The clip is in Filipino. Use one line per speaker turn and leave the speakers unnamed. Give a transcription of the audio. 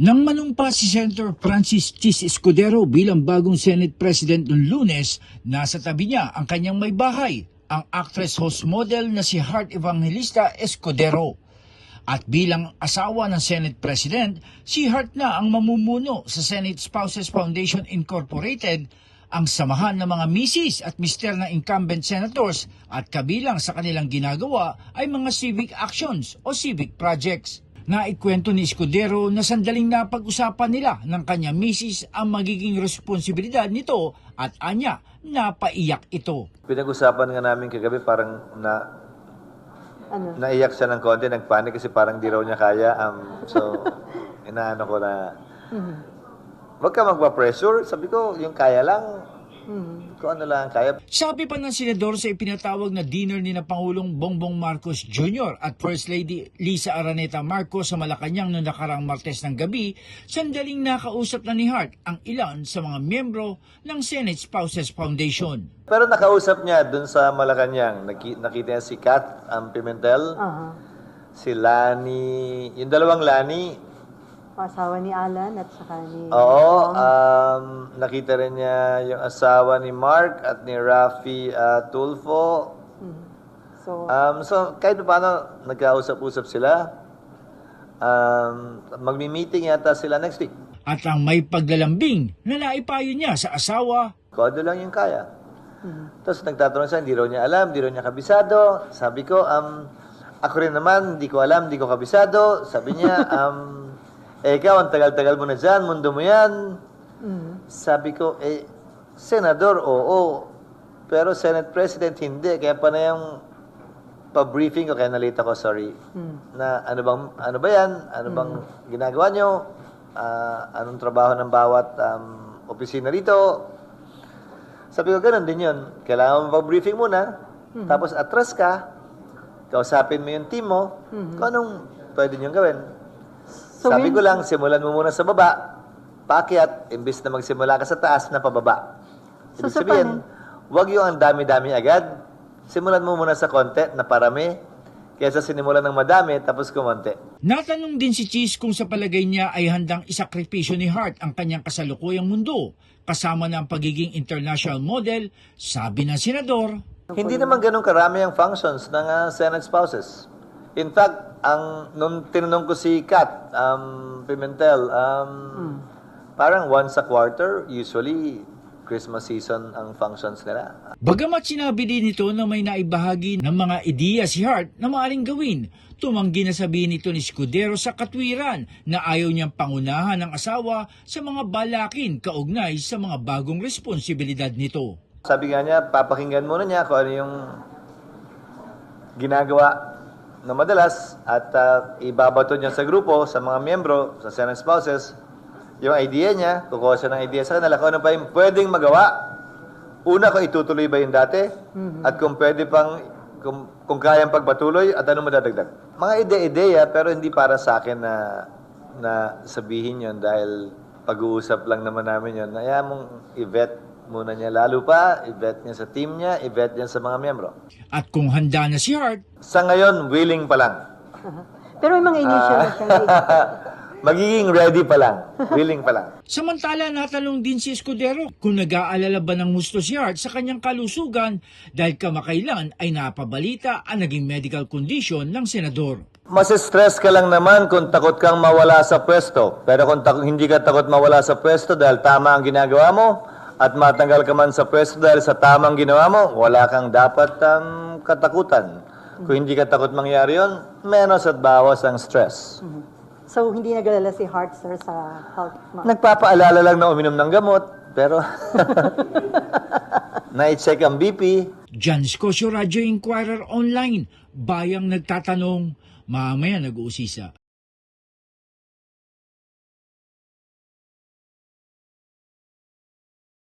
Nang manumpa si Senator Francis Chis Escudero bilang bagong Senate President noong lunes, nasa tabi niya ang kanyang may bahay, ang actress host model na si Heart Evangelista Escudero. At bilang asawa ng Senate President, si Hart na ang mamumuno sa Senate Spouses Foundation Incorporated, ang samahan ng mga misis at mister ng incumbent senators at kabilang sa kanilang ginagawa ay mga civic actions o civic projects. Naikwento ni Escudero na sandaling napag-usapan nila ng kanya misis ang magiging responsibilidad nito at anya napaiyak ito.
Pinag-usapan nga namin kagabi parang na
Ano?
naiyak siya ng konti, nagpanik kasi parang di raw niya kaya. Um, so, inaano ko na,
Mhm.
wag ka magpa-pressure. Sabi ko, yung kaya lang,
Mhm.
kung ano lang ang kaya.
Sabi pa ng senador sa ipinatawag na dinner ni na Pangulong Bongbong Marcos Jr. at First Lady Lisa Araneta Marcos sa Malacanang noong nakarang Martes ng gabi, sandaling nakausap na ni Hart ang ilan sa mga miyembro ng Senate Spouses Foundation.
Pero nakausap niya dun sa Malacanang. Naki, nakita niya si Kat um, Pimentel,
Aha.
si Lani, yung dalawang Lani.
Asawa ni Alan at saka ni...
Oo, um, nakita rin niya yung asawa ni Mark at ni Rafi uh, Tulfo.
Mhm. So,
Um, so, kahit pa paano, nagkausap-usap sila. Um, magmi-meeting yata sila next week.
At ang may paglalambing na naipayo niya sa asawa,
Kodo lang yung kaya.
mhm.
Tapos nagtatanong siya, hindi raw niya alam, hindi raw niya kabisado. Sabi ko, um, ako rin naman, hindi ko alam, hindi ko kabisado. Sabi niya, um, eh, ikaw, ang tagal-tagal mo na dyan, mundo mo yan.
Mhm.
Sabi ko, eh, senador, oo. Pero Senate President, hindi. Kaya pa na yung pa-briefing ko, kaya nalita ko, sorry.
Mhm.
Na ano bang, ano ba yan? Ano bang ginagawa nyo? Ah, anong trabaho ng bawat um, opisina rito? Sabi ko, ganun din yun. Kailangan mo pa-briefing muna. Tapos atras ka. Kausapin mo yung team mo. Kung anong pwede nyo gawin.
So,
Sabi ko lang, simulan mo muna sa baba, paakyat, imbis na magsimula ka sa taas na pababa.
So,
Ibig
sa
sabihin, wag yung ang dami-dami agad. Simulan mo muna sa konti na parami, kaysa sinimulan ng madami tapos kumonti.
natanong din si Cheese kung sa palagay niya ay handang isakripisyo ni Hart ang kanyang kasalukuyang mundo, kasama na ang pagiging international model, sabi ng senador,
Hindi naman ganun karami ang functions ng ah, Senate spouses. In fact, ang nung tinanong ko si Kat um, Pimentel, um, parang once a quarter, usually Christmas season ang functions nila.
Bagamat sinabi din nito na may naibahagi ng mga ideya si Hart na maaring gawin, tumanggi na sabihin nito ni Scudero sa katwiran na ayaw niyang pangunahan ng asawa sa mga balakin kaugnay sa mga bagong responsibilidad nito.
Sabi nga niya, papakinggan muna niya kung ano yung ginagawa na madalas at uh, ibabato niya sa grupo, sa mga miyembro, sa Senate spouses, yung idea niya, kukuha siya ng idea sa kanila, kung ano pa yung pwedeng magawa. Una, kung itutuloy ba yung dati, at kung pwede pang, kung, kung kayang pagpatuloy, at ano madadagdag. Mga ide-ideya, pero hindi para sa akin na, na sabihin yon dahil pag-uusap lang naman namin yon. Kaya mong i-vet muna niya lalo pa, i-vet niya sa team niya, i-vet niya sa mga miyembro.
At kung handa na si Hart,
Sa ngayon, willing pa lang.
Pero may mga initial na siya.
Magiging ready pa lang. Willing pa lang.
Samantala natanong din si Escudero kung nag-aalala ba ng gusto si Hart sa kanyang kalusugan dahil kamakailan ay napabalita ang naging medical condition ng senador.
Mas stress ka lang naman kung takot kang mawala sa pwesto. Pero kung hindi ka takot mawala sa pwesto dahil tama ang ginagawa mo, at matanggal ka man sa pwesto dahil sa tamang ginawa mo, wala kang dapat um, katakutan. Kung hindi ka takot mangyari yon, menos at bawas ang stress.
So, hindi nag-alala si Hart, sir, sa health. ma-
Nagpapaalala lang na uminom ng gamot, pero na-check ang BP,
Jan Scosio Radio Inquirer Online, bayang nagtatanong, mamaya nag-uusisa.